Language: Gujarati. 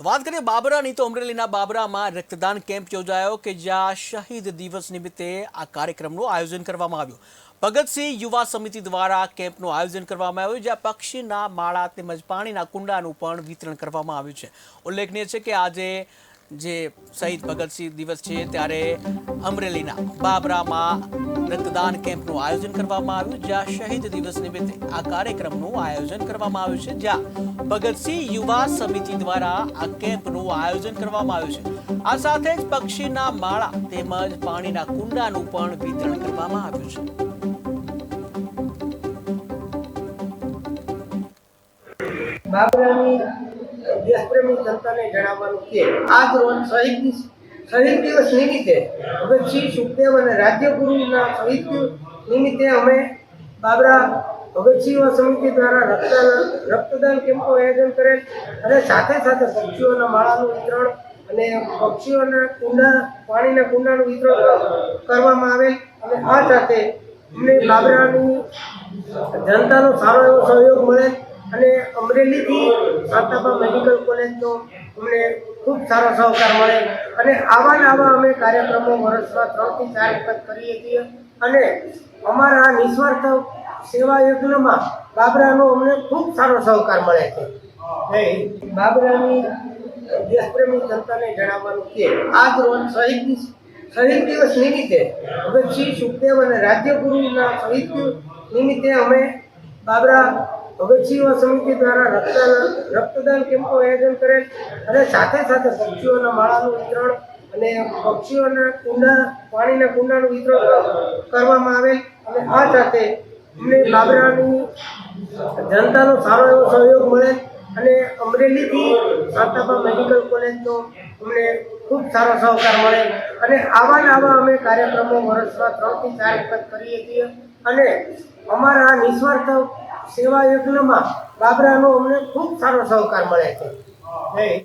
વાત કરીએ બાબરાની, તો અમરેલીના બાબરામાં રક્તદાન કેમ્પ યોજાયો કે જ્યાં શહીદ દિવસ નિમિત્તે આ કાર્યક્રમનું આયોજન કરવામાં આવ્યું. ભગતસિંહ યુવા સમિતિ દ્વારા કેમ્પનું આયોજન કરવામાં આવ્યું, જ્યાં પક્ષીના માળા તેમજ પાણીના કુંડાનું પણ વિતરણ કરવામાં આવ્યું છે. ઉલ્લેખનીય છે કે આજે જે શહીદ ભગતસિંહ દિવસ છે ત્યારે અમરેલીના બાબરામાં રક્તદાન કેમ્પનું આયોજન કરવામાં આવ્યું, જ્યાં શહીદ દિવસ નિમિત્તે આ કાર્યક્રમનું આયોજન કરવામાં આવ્યું છે, જ્યાં ભગતસિંહ યુવા સમિતિ દ્વારા આ કેમ્પનું આયોજન કરવામાં આવ્યું છે. આ સાથે જ પક્ષીના માળા તેમજ પાણીના કુંડાનું પણ વિતરણ કરવામાં આવ્યું છે. બાબરાની દેશપ્રેમી જનતાને જણાવવાનું કે આ ધોરણ શહીદ શહીદ દિવસ નિમિત્તે ભગતસિંહ સુખદેવ અને રાજ્યગુરુના શહીદ નિમિત્તે અમે બાબરા ભગતસિંહ સમિતિ દ્વારા રક્તદાન રક્તદાન કેમ્પનું આયોજન કરેલ અને સાથે સાથે પક્ષીઓના માળાનું વિતરણ અને પક્ષીઓના કુંડા, પાણીના કુંડાનું વિતરણ કરવામાં આવેલ અને આ સાથે અમને બાબરાની જનતાનો સારો એવો સહયોગ મળે અમરેલીથી સાતાપા મેડિકલ કોલેજનો અમને ખૂબ સારો સહકાર મળે. અને આવા ને આવા અમે કાર્યક્રમો વર્ષમાં ત્રણથી ચાર વખત કરીએ છીએ. અને અમારા નિસ્વાર્થ સેવા યજ્ઞમાં બાબરાનો અમને ખૂબ સારો સહકાર મળે છે. બાબરાની દેશપ્રેમી જનતાને જણાવવાનું કે આજ રોજ શહીદ શહીદ દિવસ નિમિત્તે ભગતસિંહ સુખદેવ અને રાજ્યગુરુના શહીદ નિમિત્તે અમે બાબરા ભગતસિંહ યુવા સમિતિ દ્વારા રક્તદાન રક્તદાન કેમ્પનું આયોજન કરેલ અને સાથે સાથે પક્ષીઓના માળાનું વિતરણ અને પક્ષીઓના કુંડા, પાણીના કુંડાનું વિતરણ કરવામાં આવેલ. અને આ સાથે અમને લાબરાની જનતાનો સારો એવો સહયોગ મળે અને અમરેલીથી સાતાબા મેડિકલ કોલેજનો અમને ખૂબ સારો સહકાર મળે. અને આવા ને આવા અમે કાર્યક્રમો વર્ષમાં ત્રણથી ચાર વખત કરીએ છીએ. અને અમારા નિસ્વાર્થ સેવા યજ્ઞમાં બાબરાનો અમને ખૂબ સારો સહકાર મળે છે.